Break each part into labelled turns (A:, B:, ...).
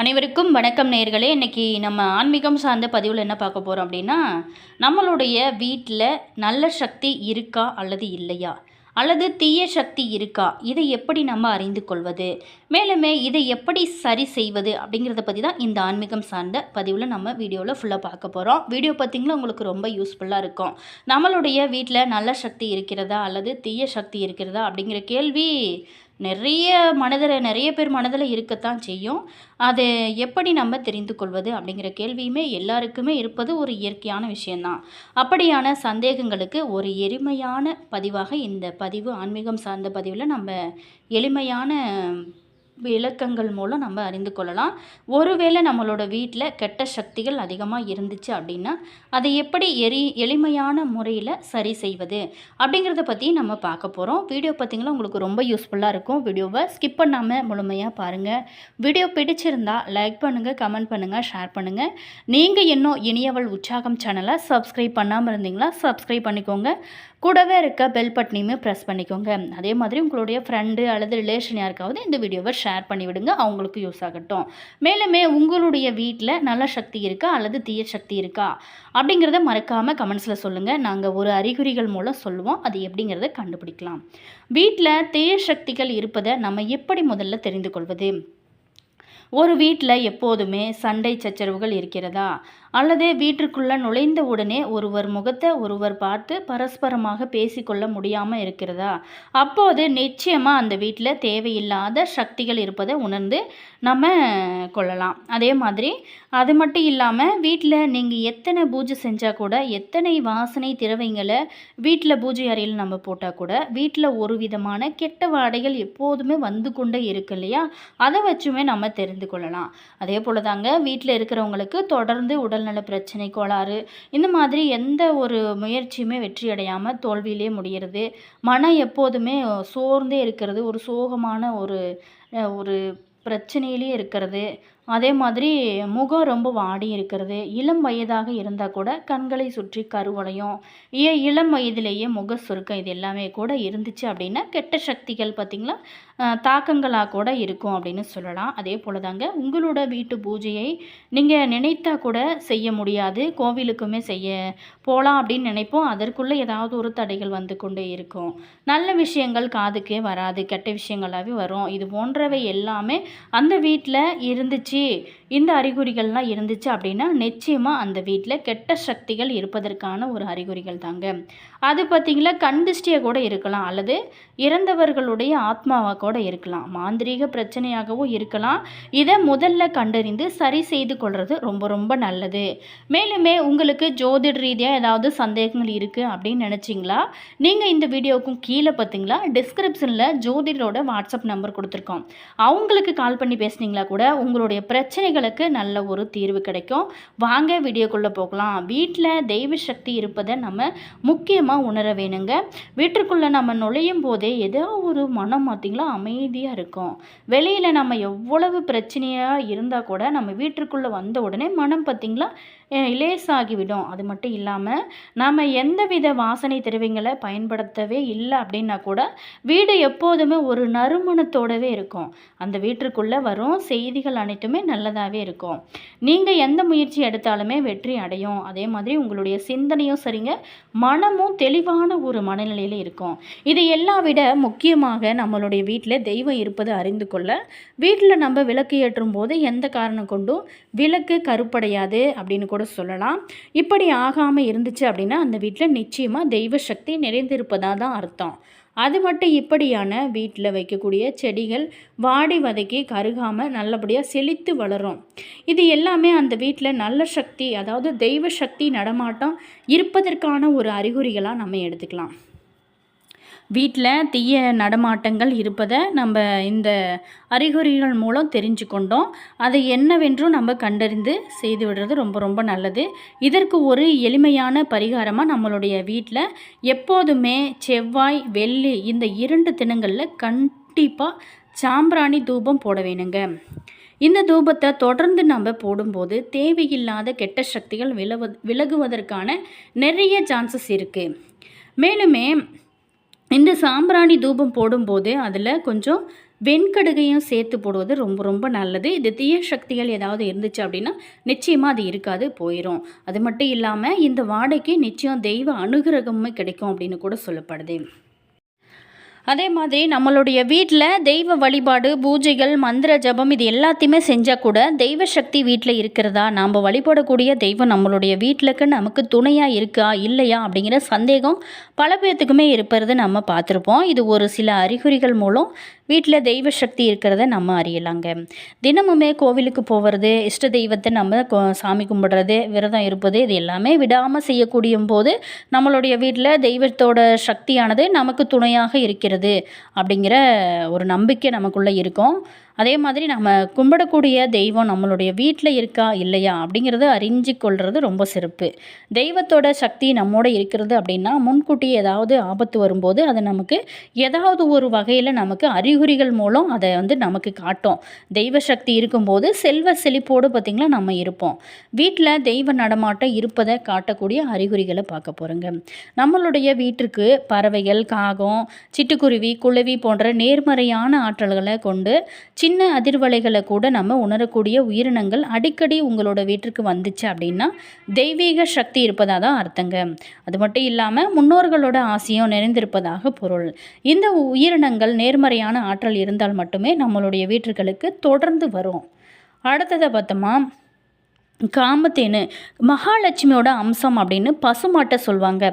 A: அனைவருக்கும் வணக்கம் நேயர்களே. இன்றைக்கி நம்ம ஆன்மீகம் சார்ந்த பதிவில் என்ன பார்க்க போகிறோம் அப்படின்னா நம்மளுடைய வீட்டில் நல்ல சக்தி இருக்கா அல்லது இல்லையா? அல்லது தீய சக்தி இருக்கா? இதை எப்படி நம்ம அறிந்து கொள்வது? மேலுமே இதை எப்படி சரி செய்வது அப்படிங்கிறத பற்றி தான் இந்த ஆன்மீகம் சார்ந்த பதிவில் நம்ம வீடியோவில் ஃபுல்லாக பார்க்க போகிறோம் வீடியோ பார்த்திங்கன்னா உங்களுக்கு ரொம்ப யூஸ்ஃபுல்லாக இருக்கும். நம்மளுடைய வீட்டில் நல்ல சக்தி இருக்கிறதா அல்லது தீய சக்தி இருக்கிறதா அப்படிங்கிற கேள்வி நிறைய மனதில் நிறைய பேர் மனதில் இருக்கத்தான் செய்யும். அது எப்படி நம்ம தெரிந்து கொள்வது அப்படிங்கிற கேள்வியுமே எல்லாருக்குமே இருப்பது ஒரு இயற்கையான விஷயந்தான் அப்படியான சந்தேகங்களுக்கு ஒரு எளிமையான பதிவாக இந்த பதிவு ஆன்மீகம் சார்ந்த பதிவில் நம்ம எளிமையான விளக்கங்கள் மூலம் நம்ம அறிந்து கொள்ளலாம். ஒருவேளை நம்மளோட வீட்டில் கெட்ட சக்திகள் அதிகமாக இருந்துச்சு அப்படின்னா அதை எப்படி எரி எளிமையான முறையில் சரி செய்வது அப்படிங்கிறத பற்றி நம்ம பார்க்க போகிறோம் வீடியோ பார்த்திங்கன்னா உங்களுக்கு ரொம்ப யூஸ்ஃபுல்லாக இருக்கும். வீடியோவை ஸ்கிப் பண்ணாமல் முழுமையாக பாருங்கள் வீடியோ பிடிச்சிருந்தா லைக் பண்ணுங்கள் கமெண்ட் பண்ணுங்கள் ஷேர் பண்ணுங்கள் நீங்கள் இன்னும் இனியவள் உற்சாகம் சேனலை சப்ஸ்கிரைப் பண்ணாமல் இருந்தீங்களா சப்ஸ்கிரைப் பண்ணிக்கோங்க. கூடவே இருக்க பெல் பட்டனையுமே ப்ரெஸ் பண்ணிக்கோங்க. அதே மாதிரி உங்களுடைய ஃப்ரெண்டு அல்லது ரிலேஷன் யாருக்காவது இந்த வீடியோவை ஷேர் பண்ணி விடுங்க. அவங்களுக்கு யூஸ் ஆகட்டும். மேலுமே உங்களுடைய வீட்டில் நல்ல சக்தி இருக்கா? அல்லது தீய சக்தி இருக்கா? அப்படிங்கிறத மறக்காமல் கமெண்ட்ஸில் சொல்லுங்கள் நாங்கள் ஒரு அறிகுறிகள் மூலம் சொல்லுவோம். அது எப்படிங்கிறத கண்டுபிடிக்கலாம். வீட்டில் தீய சக்திகள் இருப்பதை நம்ம எப்படி முதல்ல தெரிந்து கொள்வது? ஒரு வீட்டில் எப்போதுமே சண்டை சச்சரவுகள் இருக்கிறதா? அல்லது வீட்டிற்குள்ளே நுழைந்த உடனே ஒருவர் முகத்தை ஒருவர் பார்த்து பரஸ்பரமாக பேசிக்கொள்ள முடியாமல் இருக்கிறதா? அப்போது நிச்சயமாக அந்த வீட்டில் தேவையில்லாத சக்திகள் இருப்பதை உணர்ந்து நம்ம கொள்ளலாம். அதே மாதிரி அது மட்டும் இல்லாமல் வீட்டில் நீங்கள் எத்தனை பூஜை செஞ்சால் கூட எத்தனை வாசனை திரவைங்களை வீட்டில் பூஜை அறையில் நம்ம போட்டால் கூட வீட்டில் ஒரு விதமான கெட்ட வாடைகள் எப்போதுமே வந்து கொண்டே இருக்கு இல்லையா? அதை வச்சுமே நம்ம தெரிந்து கொள்ளலாம். அதே போல் தாங்க வீட்டில் இருக்கிறவங்களுக்கு தொடர்ந்து உடல் உடல்நல பிரச்சனை கோளாறு இந்த மாதிரி எந்த ஒரு முயற்சியுமே வெற்றி அடையாமல் தோல்வியிலே முடிகிறது மனம் எப்போதுமே சோர்ந்தே இருக்கிறது ஒரு சோகமான ஒரு அஹ், ஒரு பிரச்சனையிலே இருக்கிறது. அதே மாதிரி முகம் ரொம்ப வாடி இருக்கிறது. இளம் வயதாக இருந்தால் கூட கண்களை சுற்றி கருவளையும் ஏன் இளம் வயதிலேயே முக சுருக்கம் இது எல்லாமே கூட இருந்துச்சு அப்படின்னா கெட்ட சக்திகள் பார்த்திங்களா? தாக்கங்களாக கூட இருக்கும் அப்படின்னு சொல்லலாம். அதே போல் தாங்க உங்களோட வீட்டு பூஜையை நீங்கள் நினைத்தா கூட செய்ய முடியாது. கோவிலுக்குமே செய்ய போகலாம் அப்படின்னு நினைப்போம். அதற்குள்ளே ஏதாவது ஒரு தடைகள் வந்து கொண்டே இருக்கும். நல்ல விஷயங்கள் காதுக்கே வராது கெட்ட விஷயங்களாகவே வரும். இது போன்றவை எல்லாமே அந்த வீட்டில் இருந்துச்சு இந்த அறிகுறிகள்லாம் இருந்துச்சு அப்படின்னா நிச்சயமாக அந்த வீட்டில் கெட்ட சக்திகள் இருப்பதற்கான ஒரு அறிகுறிகள் தாங்க. அது பார்த்திங்களா கண் கூட இருக்கலாம் அல்லது இறந்தவர்களுடைய ஆத்மாவாக கூட இருக்கலாம். மாந்திரீக பிரச்சனையாகவும் இருக்கலாம். இதை முதல்ல கண்டறிந்து சரி செய்து கொள்வது ரொம்ப ரொம்ப நல்லது. மேலுமே உங்களுக்கு ஜோதிட ரீதியாக ஏதாவது சந்தேகங்கள் இருக்குது அப்படின்னு நினச்சிங்களா? நீங்கள் இந்த வீடியோவுக்கும் கீழே பார்த்தீங்களா டிஸ்கிரிப்ஷனில் ஜோதிடரோட வாட்ஸ்அப் நம்பர் கொடுத்துருக்கோம். அவங்களுக்கு கால் பண்ணி பேசுனீங்களா கூட உங்களுடைய பிரச்சனைகளுக்கு நல்ல ஒரு தீர்வு கிடைக்கும். வாங்க வீடியோக்குள்ளே போகலாம். வீட்டில் தெய்வ சக்தி இருப்பதை நம்ம முக்கியமாக உணர வேணுங்க. வீட்டுக்குள்ளே நம்ம நுழையும் போதே ஏதோ ஒரு மனம் பார்த்திங்களா அமைதியாக இருக்கும். வெளியில் நம்ம எவ்வளவு பிரச்சனையாக இருந்தால் கூட நம்ம வீட்டுக்குள்ளே வந்த உடனே மனம் பார்த்திங்களா லேசாகிவிடும் அது மட்டும் இல்லாமல் நாம் எந்தவித வாசனை திரவியங்களை பயன்படுத்தவே இல்லை அப்படின்னா கூட வீடு எப்போதுமே ஒரு நறுமணத்தோடவே இருக்கும். அந்த வீட்டிற்குள்ளே வரும் செய்திகள் அனைத்துமே நல்லதாகவே இருக்கும். நீங்கள் எந்த முயற்சி எடுத்தாலுமே வெற்றி அடையும். அதே மாதிரி உங்களுடைய சிந்தனையும் சரிங்க மனமும் தெளிவான ஒரு மனநிலையில் இருக்கும். இது எல்லாம் விட முக்கியமாக நம்மளுடைய வீட்டில் தெய்வம் இருப்பதை அறிந்து கொள்ள வீட்டில் நம்ம விளக்கு ஏற்றும் போது எந்த காரணம் கொண்டும் விளக்கு கருப்படையாது அப்படின்னு கூட சொல்லலாம். இப்படி ஆகாமல் இருந்துச்சு அப்படின்னா அந்த வீட்டில் நிச்சயமாக தெய்வ சக்தி நிறைந்திருப்பதாக தான் அர்த்தம். அது மட்டும் இப்படியான வீட்டில் வைக்கக்கூடிய செடிகள் வாடி வதக்கி கருகாமல் நல்லபடியாக செழித்து வளரும். இது எல்லாமே அந்த வீட்டில் நல்ல சக்தி அதாவது தெய்வ சக்தி நடமாட்டம் இருப்பதற்கான ஒரு அறிகுறிகளாக நம்ம எடுத்துக்கலாம். வீட்டில் தீய நடமாட்டங்கள் இருப்பதை நம்ம இந்த அறிகுறிகள் மூலம் தெரிஞ்சு கொண்டோம் அதை என்னவென்றும் நம்ம கண்டறிந்து செய்து விடுறது ரொம்ப ரொம்ப நல்லது. இதற்கு ஒரு எளிமையான பரிகாரமாக நம்மளுடைய வீட்டில் எப்போதுமே செவ்வாய் வெள்ளி இந்த இரண்டு தினங்களில் கண்டிப்பாக சாம்பிராணி தூபம் போட வேணுங்க. இந்த தூபத்தை தொடர்ந்து நம்ம போடும்போது தேவையில்லாத கெட்ட சக்திகள் விலவு விலகுவதற்கான நிறைய சான்சஸ் இருக்குது மேலுமே இந்த சாம்பிராணி தூபம் போடும்போது அதில் கொஞ்சம் வெண்கடுகையும் சேர்த்து போடுவது ரொம்ப ரொம்ப நல்லது. இது தீய சக்திகள் ஏதாவது இருந்துச்சு அப்படின்னா நிச்சயமாக அது இருக்காது போயிடும் அது மட்டும் இல்லாமல் இந்த வாடைக்கு நிச்சயம் தெய்வ அனுகிரகமும் கிடைக்கும் அப்படின்னு கூட சொல்லப்படுது. அதே மாதிரி நம்மளுடைய வீட்டில் தெய்வ வழிபாடு பூஜைகள் மந்திர ஜபம் இது எல்லாத்தையுமே செஞ்சால் கூட தெய்வ சக்தி வீட்டில் இருக்கிறதா? நாம் வழிபடக்கூடிய தெய்வம் நம்மளுடைய வீட்டிலக்கு நமக்கு துணையாக இருக்கா? இல்லையா? அப்படிங்கிற சந்தேகம் பல பேர்த்துக்குமே இருப்பது நம்ம பார்த்துருப்போம். இது ஒரு சில அறிகுறிகள் மூலம் வீட்டில் தெய்வ சக்தி இருக்கிறத நம்ம அறியலாங்க. தினமுமே கோவிலுக்கு போகிறது இஷ்ட தெய்வத்தை நம்ம சாமி கும்பிடுறது விரதம் இருப்பது இது எல்லாமே விடாமல் செய்யக்கூடிய போது நம்மளுடைய வீட்டில் தெய்வத்தோட சக்தியானது நமக்கு துணையாக இருக்கிறது. அப்படிங்கிற ஒரு நம்பிக்கை நமக்குள்ளே இருக்கும். அதே மாதிரி நம்ம கும்பிடக்கூடிய தெய்வம் நம்மளுடைய வீட்டில் இருக்கா இல்லையா அப்படிங்கிறத அறிஞ்சு கொள்வது ரொம்ப சிறப்பு. தெய்வத்தோட சக்தி நம்மோட இருக்கிறது அப்படின்னா முன்கூட்டி ஏதாவது ஆபத்து வரும்போது அது நமக்கு ஏதாவது ஒரு வகையில் நமக்கு அறிகுறிகள் மூலம் அதை வந்து நமக்கு காட்டும். தெய்வ சக்தி இருக்கும்போது செல்வ செழிப்போடு பார்த்திங்களா நம்ம இருப்போம். வீட்டில் தெய்வ நடமாட்டம் இருப்பதை காட்டக்கூடிய அறிகுறிகளை பார்க்க போகிறோங்க நம்மளுடைய வீட்டிற்கு பறவைகள் காகம் சிட்டுக்குருவி குளவி போன்ற நேர்மறையான ஆற்றல்களை கொண்டு சின்ன சின்ன அதிர்வலைகளை கூட நம்ம உணரக்கூடிய உயிரினங்கள் அடிக்கடி உங்களோட வீட்டிற்கு வந்துச்சு அப்படின்னா தெய்வீக சக்தி இருப்பதாக தான் அர்த்தங்க. அது மட்டும் இல்லாமல் முன்னோர்களோட ஆசையும் நிறைந்திருப்பதாக பொருள். இந்த உயிரினங்கள் நேர்மறையான ஆற்றல் இருந்தால் மட்டுமே நம்மளுடைய வீட்டுகளுக்கு தொடர்ந்து வரும். அடுத்ததை பார்த்தோமா? காமத்தேனு. மகாலட்சுமியோட அம்சம் அப்படின்னு பசுமாட்டை சொல்லுவாங்க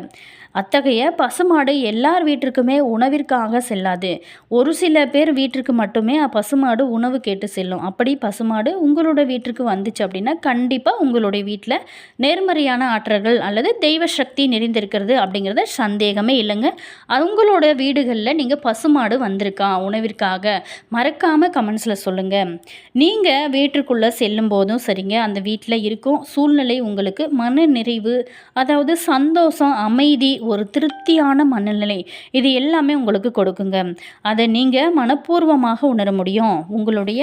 A: அத்தகைய பசுமாடு எல்லார் வீட்டிற்குமே உணவிற்காக செல்லாது. ஒரு சில பேர் வீட்டிற்கு மட்டுமே பசுமாடு உணவு கேட்டு செல்லும். அப்படி பசுமாடு உங்களோட வீட்டிற்கு வந்துச்சு அப்படின்னா கண்டிப்பாக உங்களுடைய வீட்டில் நேர்மறையான ஆற்றல்கள் அல்லது தெய்வ சக்தி நிறைந்திருக்கிறது அப்படிங்கிறத சந்தேகமே இல்லைங்க. உங்களோட வீடுகளில் நீங்கள் பசுமாடு வந்திருக்கா? உணவிற்காக மறக்காமல் கமெண்ட்ஸில் சொல்லுங்கள் நீங்கள் வீட்டிற்குள்ளே செல்லும் போதும் சரிங்க அந்த வீட்டில் இருக்கும் சூழ்நிலை உங்களுக்கு மன நிறைவு அதாவது சந்தோஷம் அமைதி ஒரு திருப்தியான மனநிலை. இது எல்லாமே உங்களுக்கு கொடுக்குங்க. அதை நீங்கள் மனப்பூர்வமாக உணர முடியும். உங்களுடைய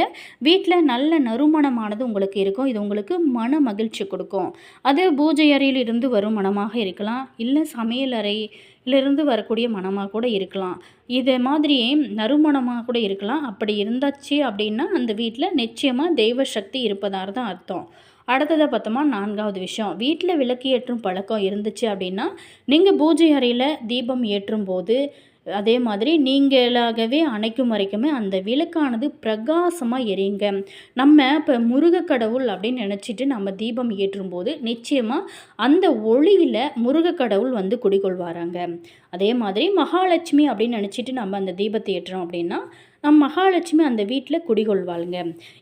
A: வீட்டில் நல்ல நறுமணமானது உங்களுக்கு இருக்கும். இது உங்களுக்கு மன மகிழ்ச்சி கொடுக்கும். அது பூஜை அறையில் இருந்து வரும் மனமாக இருக்கலாம். இல்லை சமையல் அறையிலிருந்து வரக்கூடிய மனமாக கூட இருக்கலாம். இது மாதிரியே நறுமணமாக கூட இருக்கலாம். அப்படி இருந்தாச்சு அப்படின்னா அந்த வீட்டில் நிச்சயமாக தெய்வ சக்தி இருப்பதாக தான் அர்த்தம். அடுத்ததை பார்த்தோமா நான்காவது விஷயம். வீட்டில் விளக்கு ஏற்றும் பழக்கம் இருந்துச்சு அப்படின்னா நீங்கள் பூஜை அறையில் தீபம் ஏற்றும் போது அதே மாதிரி நீங்களாகவே அணைக்கும் வரைக்குமே அந்த விளக்கானது பிரகாசமாக எரியுங்க. நம்ம இப்போ முருக கடவுள் அப்படின்னு நினச்சிட்டு நம்ம தீபம் ஏற்றும்போது நிச்சயமாக அந்த ஒளியில் முருக கடவுள் வந்து குடிகொள்வாராங்க. அதே மாதிரி மகாலட்சுமி அப்படின்னு நினச்சிட்டு நம்ம அந்த தீபத்தை ஏற்றுறோம் அப்படின்னா நம் மகாலட்சுமி அந்த வீட்டில் குடிகொள்வாளுங்க.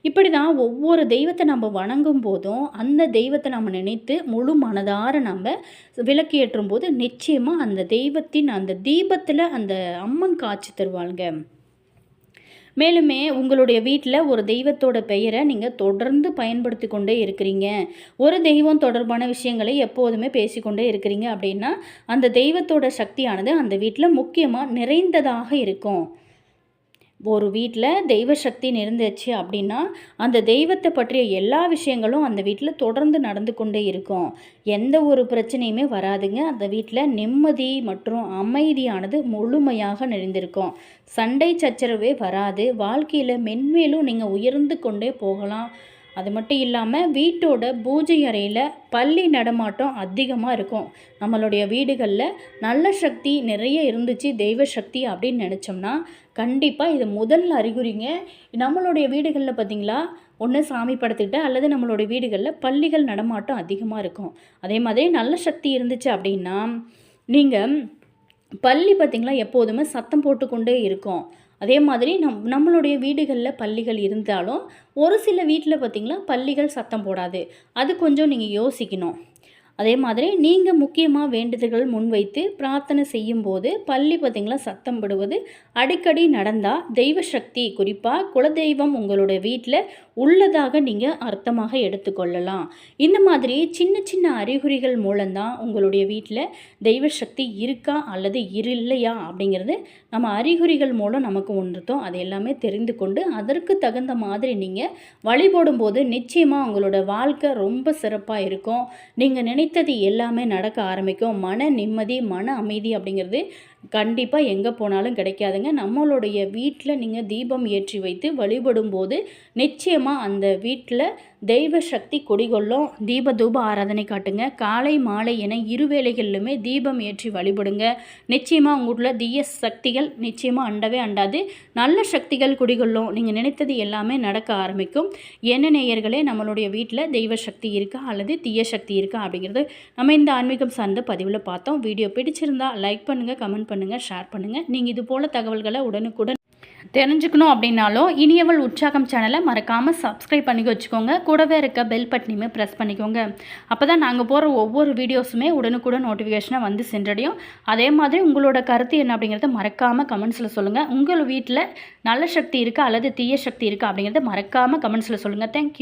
A: இப்படி தான் ஒவ்வொரு தெய்வத்தை நம்ம வணங்கும் போதும் அந்த தெய்வத்தை நம்ம நினைத்து முழு மனதார நம்ம விளக்கேற்றும் போது நிச்சயமாக அந்த தெய்வத்தின் அந்த தீபத்தில் அந்த அம்மன் காட்சி தருவாளுங்க. மேலுமே உங்களுடைய வீட்டில் ஒரு தெய்வத்தோட பெயரை நீங்கள் தொடர்ந்து பயன்படுத்தி கொண்டே இருக்கிறீங்க. ஒரு தெய்வம் தொடர்பான விஷயங்களை எப்போதுமே பேசிக்கொண்டே இருக்கிறீங்க அப்படின்னா அந்த தெய்வத்தோட சக்தியானது அந்த வீட்டில் முக்கியமாக நிறைந்ததாக இருக்கும். ஒரு வீட்டில் தெய்வ சக்தி நிறைந்துச்சு அப்படின்னா அந்த தெய்வத்தை பற்றிய எல்லா விஷயங்களும் அந்த வீட்டில் தொடர்ந்து நடந்து கொண்டே இருக்கும். எந்த ஒரு பிரச்சனையுமே வராதுங்க. அந்த வீட்டில் நிம்மதி மற்றும் அமைதியானது முழுமையாக நிறைந்திருக்கும். சண்டை சச்சரவே வராது. வாழ்க்கையில் மென்மேலும் நீங்கள் உயர்ந்து கொண்டே போகலாம். அது மட்டும் இல்லாமல் வீட்டோட பூஜை அறையில் பள்ளி நடமாட்டம் அதிகமாக இருக்கும். நம்மளுடைய வீடுகளில் நல்ல சக்தி நிறைய இருந்துச்சு தெய்வ சக்தி அப்படின்னு நினச்சோம்னா கண்டிப்பாக இது முதல் அறிகுறிங்க. நம்மளுடைய வீடுகளில் பார்த்திங்களா ஒன்று சாமி படத்துக்கிட்ட அல்லது நம்மளுடைய வீடுகளில் பள்ளிகள் நடமாட்டம் அதிகமாக இருக்கும். அதே மாதிரி நல்ல சக்தி இருந்துச்சு அப்படின்னா நீங்கள் பள்ளி பார்த்திங்களா எப்போதுமே சத்தம் போட்டுக்கொண்டே இருக்கும். அதே மாதிரி நம் நம்மளுடைய வீடுகளில் பள்ளிகள் இருந்தாலும் ஒரு சில வீட்டில் பார்த்திங்கன்னா பள்ளிகள் சத்தம் போடாது. அது கொஞ்சம் நீங்கள் யோசிக்கணும். அதே மாதிரி நீங்கள் முக்கியமாக வேண்டுதல்கள் முன்வைத்து பிரார்த்தனை செய்யும்போது பள்ளி பார்த்திங்களா சத்தம் விடுவது அடிக்கடி நடந்தால் தெய்வ சக்தி குறிப்பாக குலதெய்வம் உங்களுடைய வீட்டில் உள்ளதாக நீங்கள் அர்த்தமாக எடுத்துக்கொள்ளலாம். இந்த மாதிரி சின்ன சின்ன அறிகுறிகள் மூலம்தான் உங்களுடைய வீட்டில் தெய்வ சக்தி இருக்கா அல்லது இரு இல்லையா அப்படிங்கிறது நம்ம அறிகுறிகள் மூலம் நமக்கு உணர்த்தோம். அது எல்லாமே தெரிந்து கொண்டு அதற்கு தகுந்த மாதிரி நீங்கள் வழிபடும் போது நிச்சயமாக உங்களோட வாழ்க்கை ரொம்ப சிறப்பாக இருக்கும். நீங்கள் நினைத்தது எல்லாமே நடக்க ஆரம்பிக்கும். மன நிம்மதி மன அமைதி அப்படிங்கிறது கண்டிப்பாக எங்கே போனாலும் கிடைக்காதுங்க. நம்மளுடைய வீட்டில் நீங்கள் தீபம் ஏற்றி வைத்து வழிபடும்போது நிச்சயமாக அந்த வீட்டில் தெய்வ சக்தி கொடிகொள்ளும் தீப தூப ஆராதனை காட்டுங்க. காலை மாலை என இரு வேளைகளிலுமே தீபம் ஏற்றி வழிபடுங்க. நிச்சயமாக உங்களுடைய தீய சக்திகள் நிச்சயமாக அண்டவே அண்டாது. நல்ல சக்திகள் குடிகொள்ளும். நீங்கள் நினைத்தது எல்லாமே நடக்க ஆரம்பிக்கும். என்ன நேயர்களே நம்மளுடைய வீட்டில் தெய்வ சக்தி இருக்கா அல்லது தீய சக்தி இருக்கா அப்படிங்கிறது நம்ம இந்த ஆன்மீகம் சார்ந்த பதிவில் பார்த்தோம். வீடியோ பிடிச்சிருந்தா லைக் பண்ணுங்கள் கமெண்ட் பண்ணுங்கள் ஷேர் பண்ணுங்கள் நீங்கள் இது போல் தகவல்களை உடனுக்குடன் தெரிஞ்சுக்கணும் அப்படின்னாலும் இனியவள் உற்சாகம் சேனலை மறக்காமல் சப்ஸ்கிரைப் பண்ணி வச்சுக்கோங்க. கூடவே இருக்க பெல் பட்டனையுமே ப்ரெஸ் பண்ணிக்கோங்க. அப்போ தான் நாங்கள் போகிற ஒவ்வொரு வீடியோஸுமே உடனுக்குடன் நோட்டிஃபிகேஷனாக வந்து சென்றடையும். அதே மாதிரி உங்களோட கருத்து என்ன அப்படிங்கிறத மறக்காமல் கமெண்ட்ஸில் சொல்லுங்கள் உங்கள் வீட்டில் நல்ல சக்தி இருக்கா அல்லது தீய சக்தி இருக்கா அப்படிங்கிறத மறக்காமல் கமெண்ட்ஸில் சொல்லுங்கள் தேங்க்யூ